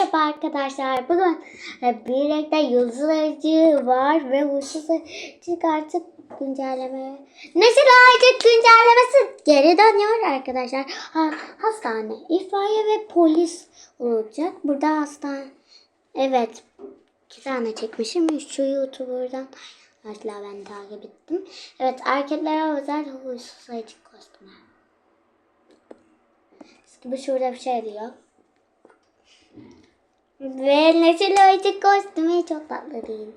Merhaba arkadaşlar. Bugün e, birlikte yıldız aracı var ve huysuz aracı artık güncelleme. Neşeli aracı güncellemesi geri dönüyor arkadaşlar. Ha, hastane, itfaiye ve polis olacak. Burada hastane. Evet. iki tane çekmişim. Şu YouTuber'dan. Mesela ben takip ettim. Evet erkeklere özel huysuz aracı kostümü. Gibi şurada bir şey diyor. Ve neşeli ayıcık kostümü çok tatlı değil.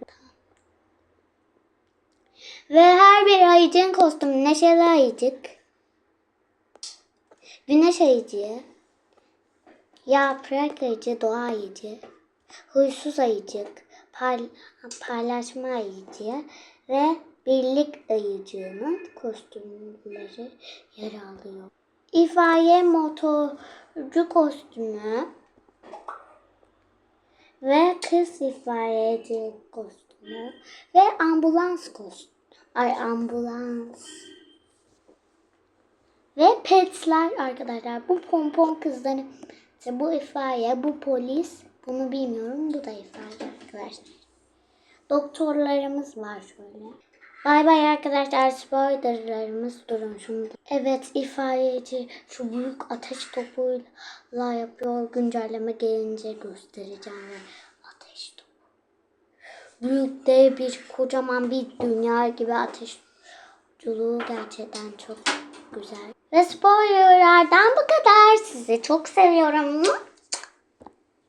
Ve her bir ayıcığın kostümü neşeli ayıcık. Güneş ayıcığı. Yaprak ayıcı, doğa ayıcı. Huysuz ayıcık. Pal paylaşma ayıcığı. Ve birlik ayıcığının kostümleri yer alıyor. İfaiye motorcu kostümü ve kız itfaiyeci kostümü ve ambulans kostümü. Ay ambulans. Ve petler arkadaşlar. Bu pompon kızların işte bu itfaiye, bu polis. Bunu bilmiyorum. Bu da itfaiye arkadaşlar. Doktorlarımız var şöyle. Bay bay arkadaşlar spoilerlarımız durun şimdi. Evet itfaiyeci şu büyük ateş topuyla yapıyor. Güncelleme gelince göstereceğim ateş topu. Büyük dev bir kocaman bir dünya gibi ateş yolculuğu gerçekten çok güzel. Ve spoilerlardan bu kadar. Sizi çok seviyorum.